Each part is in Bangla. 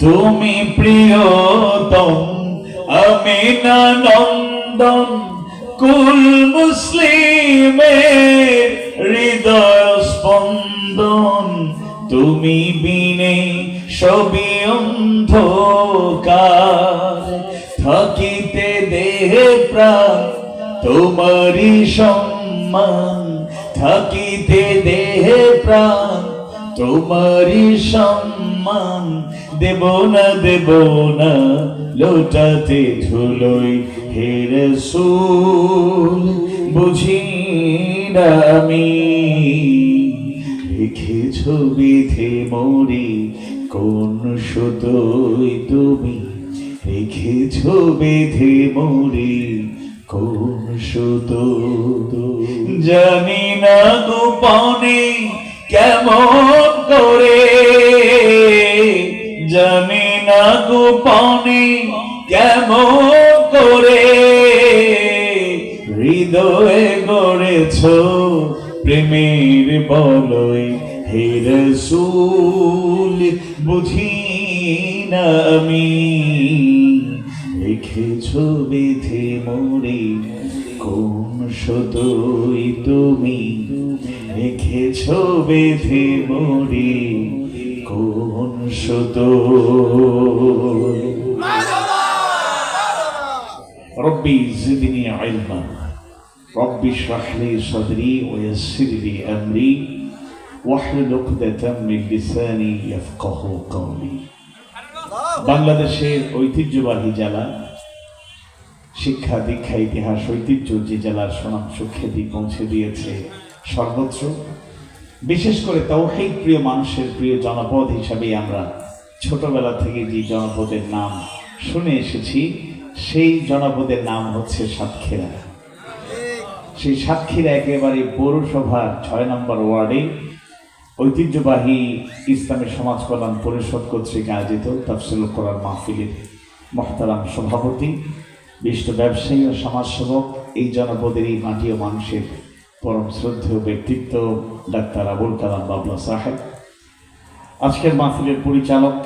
তুমি প্রিয়তম, আমিনা নন্দন, কুল মুসলিমের হৃদয় স্পন্দন। তুমি বিনে সবই অন্ধকার, থাকিতে দেহে প্রাণ, তোমারই সম্মান। থাকিতে দেহে প্রাণ তোমারই সম্মান দেব না দেব না, লোটাতে ধুলোই হে রসূল, বুঝি আমি। রেখেছ বিধে মরি, কোন সুতোই তুমি? রেখেছ বেঁধে মরি, কোন সুতো জানি না গোপনে গোপনে কেমন করে হৃদয়ে গড়েছ প্রেমের বলয়, হে রসূল, বুঝি না আমি? রেখেছ বেঁধে মোরে, কোন সতই তুমি? রেখেছ বেঁধে মোরে কোন সত ربي زدني علما ربي اشرح لي صدري ويسر لي امري واحلل عقدة من لساني يفقه قولي বাংলাদেশের ঐতিহ্যবাহী জেলা শিক্ষা দীক্ষা ইতিহাস ঐতিহ্য যে জেলার সুনাম সুখ্যাতি পৌঁছে দিয়েছে সর্বত্র বিশেষ করে তৌহিদ প্রিয় মানুষের প্রিয় জনপদ হিসাবে আমরা ছোটবেলা থেকে যে জনপদের নাম শুনে এসেছি, সেই জনপদের নাম হচ্ছে সাতক্ষীরা। সেই সাতক্ষীরা একেবারে পৌরসভার ছয় নম্বর ওয়ার্ডে ঐতিহ্যবাহী ইসলামী সমাজ কল্যাণ পরিষদ কর্তৃক আয়োজিত তাফসিল করার মাহফিলের মহতারাম সভাপতি, বিশিষ্ট ব্যবসায়ী ও সমাজসেবক, এই জনপদের এই মাটি ও মানুষের পরম শ্রদ্ধেয় ব্যক্তিত্ব ডাক্তার আবুল কালাম বাবলা সাহেব, আজকের মাহফিলের পরিচালক,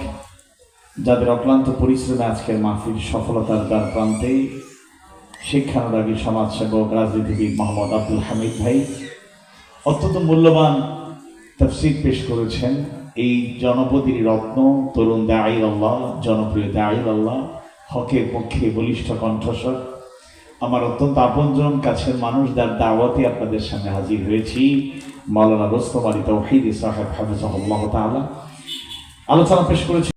যাদের অক্লান্ত পরিশ্রমে আজকের মাহফিল সফলতার দ্বার প্রান্তে শিক্ষানুরাগী সমাজসেবক, রাজনীতিবিদ মোহাম্মদ আব্দুল হামিদ ভাই অত্যন্ত মূল্যবান তফসির পেশ করেছেন। এই জনপদীর রত্ন তরুণ দায়ী আল্লাহ, জনপ্রিয় দায়ী আল্লাহ, হকের পক্ষে বলিষ্ঠ কণ্ঠস্বর আমার অত্যন্ত আপনজন, কাছের মানুষ, যার দাওয়াতে আপনাদের সামনে হাজির হয়েছি। মাওলানা রোস্তম আলী তৌহিদ সাহেব তাআলা। আলোচনা পেশ করেছি।